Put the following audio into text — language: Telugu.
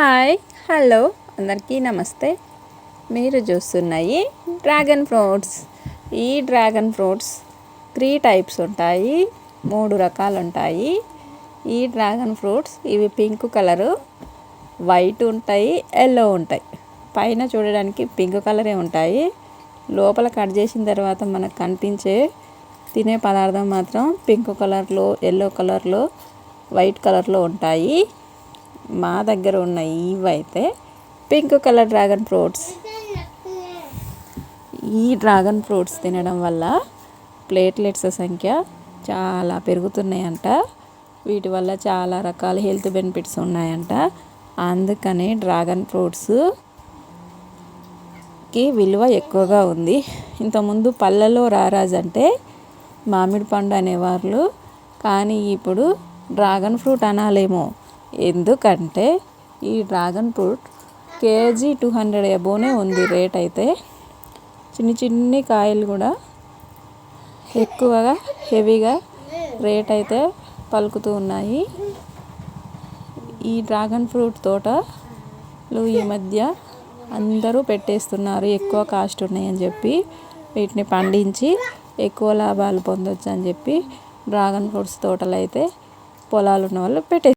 Hi hello. అందరికీ నమస్తే. మీరు చూస్తున్నాయి డ్రాగన్ ఫ్రూట్స్. ఈ డ్రాగన్ ఫ్రూట్స్ త్రీ టైప్స్ ఉంటాయి మూడు రకాలు ఉంటాయి ఈ డ్రాగన్ ఫ్రూట్స్ ఇవి పింక్ కలరు వైట్ ఉంటాయి ఎల్లో ఉంటాయి. పైన చూడడానికి పింక్ కలరే ఉంటాయి. లోపల కట్ చేసిన తర్వాత మనకు కనిపించే తినే పదార్థం మాత్రం పింక్ కలర్లో ఎల్లో కలర్లో వైట్ కలర్లో ఉంటాయి. మా దగ్గర ఉన్న ఇవైతే పింక్ కలర్ డ్రాగన్ ఫ్రూట్స్. ఈ డ్రాగన్ ఫ్రూట్స్ తినడం వల్ల ప్లేట్లెట్స్ సంఖ్య చాలా పెరుగుతున్నాయంట. వీటి వల్ల చాలా రకాల హెల్త్ బెనిఫిట్స్ ఉన్నాయంట. అందుకని డ్రాగన్ ఫ్రూట్స్కి విలువ ఎక్కువగా ఉంది. ఇంతకుముందు పళ్ళలో రారాజు అంటే మామిడి పండు అనేవాళ్ళు. కానీ ఇప్పుడు డ్రాగన్ ఫ్రూట్ అనాలేమో. ఎందుకంటే ఈ dragon fruit KG two hundred ఎబోనే ఉంది రేట్ అయితే. చిన్ని చిన్ని కాయలు కూడా ఎక్కువగా హెవీగా రేట్ అయితే పలుకుతూ ఉన్నాయి. ఈ డ్రాగన్ ఫ్రూట్ తోటలు ఈ మధ్య అందరూ పెట్టేస్తున్నారు. ఎక్కువ కాస్ట్ ఉన్నాయని చెప్పి వీటిని పండించి ఎక్కువ లాభాలు పొందొచ్చు అని చెప్పి డ్రాగన్ ఫ్రూట్స్ తోటలు అయితే పొలాలు ఉన్న వాళ్ళు పెట్టే